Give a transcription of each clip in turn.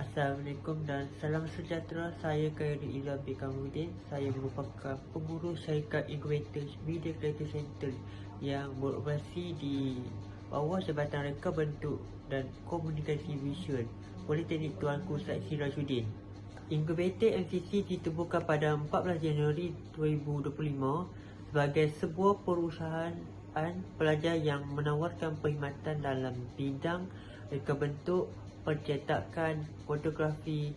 Assalamualaikum dan salam sejahtera. Saya Khairi Izzah bin Kamuddin. Saya merupakan pengurus syarikat Incubator Media Creative Center yang beroperasi di bawah Jabatan Reka Bentuk dan Komunikasi Visual Politeknik Tuanku Said Sirajuddin. Incubator MCC ditubuhkan pada 14 Januari 2025 sebagai sebuah perusahaan pelajar yang menawarkan perkhidmatan dalam bidang reka bentuk, percetakan, fotografi,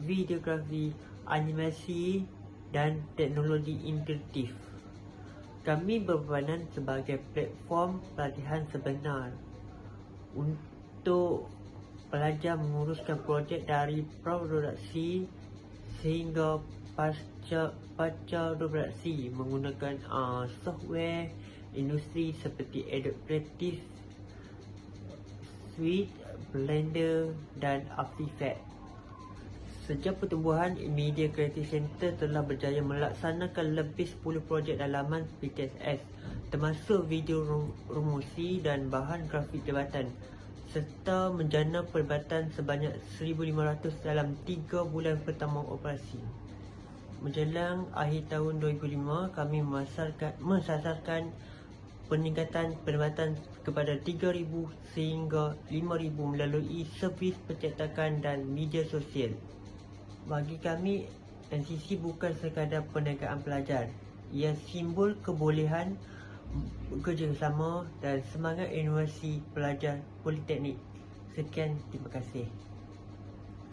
videografi, animasi dan teknologi interaktif. Kami berperanan sebagai platform pelatihan sebenar untuk pelajar menguruskan projek dari produksi sehingga pasca pasca produksi menggunakan uh, software industri seperti Adobe Creative Suite, Blender dan After Effects. Sejak pertumbuhan, Media Creative Center telah berjaya melaksanakan lebih 10 projek dalaman PTSS termasuk video rumusi dan bahan grafik jabatan serta menjana peribatan sebanyak 1,500 dalam 3 bulan pertama operasi. Menjelang akhir tahun 2005, kami memasarkan, mensasarkan peningkatan perkhidmatan kepada 3,000 sehingga 5,000 melalui servis percetakan dan media sosial. Bagi kami, NCC bukan sekadar perniagaan pelajar. Ia simbol kebolehan bekerjasama dan semangat inovasi pelajar politeknik. Sekian, terima kasih.